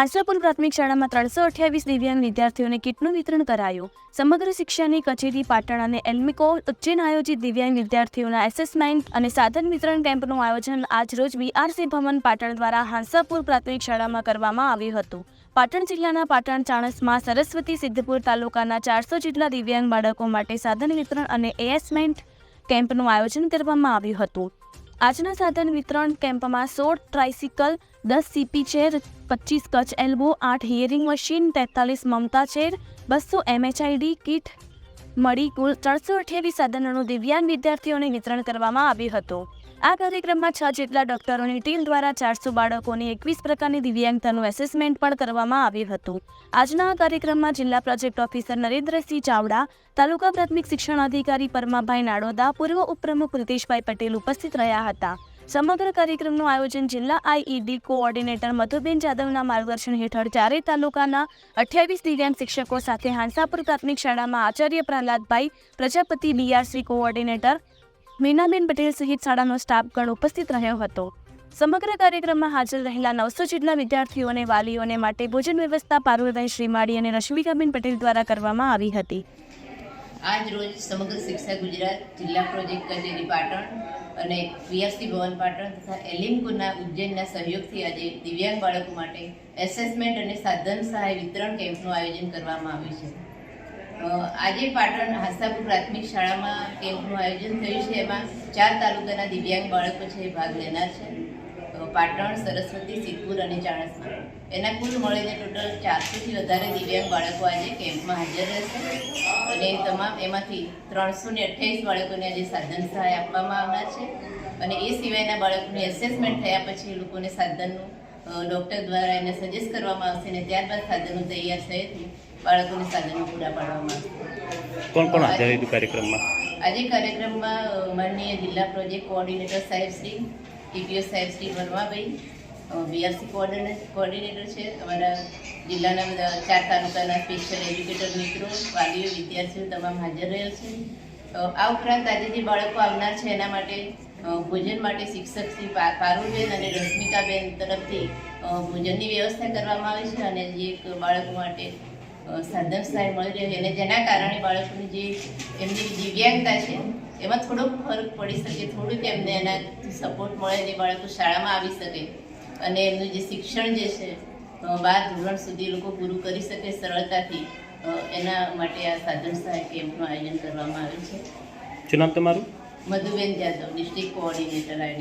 હાંસાપુર પ્રાથમિક શાળામાં ત્રણસો અઠ્યાવીસ દિવ્યાંગ વિદ્યાર્થીઓને કીટનું વિતરણ કરાયું. સમગ્ર શિક્ષાની કચેરી, પાટણ અને એલ્મિકો ઉજ્જૈન આયોજિત દિવ્યાંગ વિદ્યાર્થીઓના એસેસમેન્ટ અને સાધન વિતરણ કેમ્પનું આયોજન આજરોજ બીઆરસી ભવન, પાટણ દ્વારા હાંસાપુર પ્રાથમિક શાળામાં કરવામાં આવ્યું હતું. પાટણ જિલ્લાના પાટણ ચાણસમાં સરસ્વતી સિદ્ધપુર તાલુકાના ચારસો જેટલા દિવ્યાંગ બાળકો માટે સાધન વિતરણ અને એસેસમેન્ટ કેમ્પનું આયોજન કરવામાં આવ્યું હતું. આજના સાધન વિતરણ કેમ્પમાં સોળ ટ્રાઇસિકલ, દસ સીપી ચેર પચીસ કચ એલ્બો, આઠ હિયરિંગ મશીન, તેતાલીસ મમતા ચેર, બસો એમએચઆઈડી કીટ મળી કુલ ત્રણસો અઠ્યાવીસ સાધનોનું દિવ્યાંગ વિદ્યાર્થીઓને વિતરણ કરવામાં આવ્યું હતું. આ કાર્યક્રમમાં છ જેટલા ડોક્ટરોની ટીમ દ્વારા ચારસો બાળકોની એકવીસ પ્રકારની દિવ્યાંગતાનું એસેસમેન્ટ પણ કરવામાં આવ્યું હતું. આજના આ કાર્યક્રમમાં જિલ્લા પ્રોજેક્ટ ઓફિસર નરેન્દ્રસિંહ ચાવડા, તાલુકા પ્રાથમિક શિક્ષણ અધિકારી પરમાભાઈ નાડોદા, પૂર્વ ઉપપ્રમુખ રીતેશભાઈ પટેલ ઉપસ્થિત રહ્યા હતા. સમગ્ર કાર્યક્રમનું આયોજન જિલ્લા આઈઈડી કોઓર્ડિનેટર મધુબેન જાદવના માર્ગદર્શન હેઠળ ચારેય તાલુકાના અઠ્યાવીસ દિવ્યાંગ શિક્ષકો સાથે હાંસાપુર પ્રાથમિક શાળામાં આચાર્ય પ્રહલાદભાઈ, પ્રજાપતિ બીઆરસી કોઓર્ડિનેટર મીનાબેન પટેલ સહિત શાળાનો સ્ટાફગણ ઉપસ્થિત રહ્યો હતો. સમગ્ર કાર્યક્રમમાં હાજર રહેલા નવસો જેટલા વિદ્યાર્થીઓ અને વાલીઓને માટે ભોજન વ્યવસ્થા પારુલભાઈ શ્રીમાળી અને રશ્મિકાબેન પટેલ દ્વારા કરવામાં આવી હતી. આજ રોજ સમગ્ર શિક્ષા ગુજરાત જિલ્લા પ્રોજેક્ટ કચેરી પાટણ અને વીઆરસી ભવન પાટણ તથા એલિમકોના ઉજ્જૈનના સહયોગથી આજે દિવ્યાંગ બાળકો માટે એસેસમેન્ટ અને સાધન સહાય વિતરણ કેમ્પનું આયોજન કરવામાં આવ્યું છે. આજે પાટણ હાસાપુર પ્રાથમિક શાળામાં કેમ્પનું આયોજન થયું છે. એમાં ચાર તાલુકાના દિવ્યાંગ બાળકો છે ભાગ લેનાર છે. પાટણ સરસ્વતી સિદ્ધપુર અને ચાણસમાં. એના કુલ મળીને ટોટલ ચારસોથી વધારે દિવ્યાંગ બાળકો આજે કેમ્પમાં હાજર રહેશે. અને તમામ એમાંથી ત્રણસો ને અઠ્યાવીસ બાળકોને આજે સાધન સહાય આપવામાં આવનાર છે. અને એ સિવાયના બાળકોની એસેસમેન્ટ થયા પછી લોકોને સાધનનું ડૉક્ટર દ્વારા એને સજેસ્ટ કરવામાં આવશે અને ત્યારબાદ સાધનો તૈયાર થયેથી બાળકોને સાધનો પૂરા પાડવામાં આવશે. કોણ કોણ હાજર કાર્યક્રમમાં? આજે કાર્યક્રમમાં માનનીય જિલ્લા પ્રોજેક્ટ કોઓર્ડિનેટર સાહેબ શ્રી ટીપીઓ સાહેબ શ્રી વર્માભાઈ બીઆરસી કોઓર્ડિનેટર છે. અમારા જિલ્લાના બધા ચાર તાલુકાના સ્પેશિયલ એજ્યુકેટર મિત્રો, વાલીઓ, વિદ્યાર્થીઓ તમામ હાજર રહ્યા છે. આ ઉપરાંત આજે જે બાળકો આવનાર છે એના માટે ભોજન માટે શિક્ષક શ્રી પારુલબેન અને રશ્મિકાબેન તરફથી ભોજનની વ્યવસ્થા કરવામાં આવી છે અને જે એક બાળકો માટે સાધન સહાય મળી રહે અને જેના કારણે બાળકોની જે એમની દિવ્યાંગતા છે એમાં થોડોક ફરક પડી શકે. થોડુંક એમને એના સપોર્ટ મળે એ બાળકો શાળામાં આવી શકે. અને એમનું જે શિક્ષણ જે છે બાર ધોરણ સુધી લોકો પૂરું કરી શકે સરળતાથી. એના માટે આ સાધન સહાય કેમ્પનું આયોજન કરવામાં આવ્યું છે. શું નામ તમારું? Madhuben Jadav district coordinator ID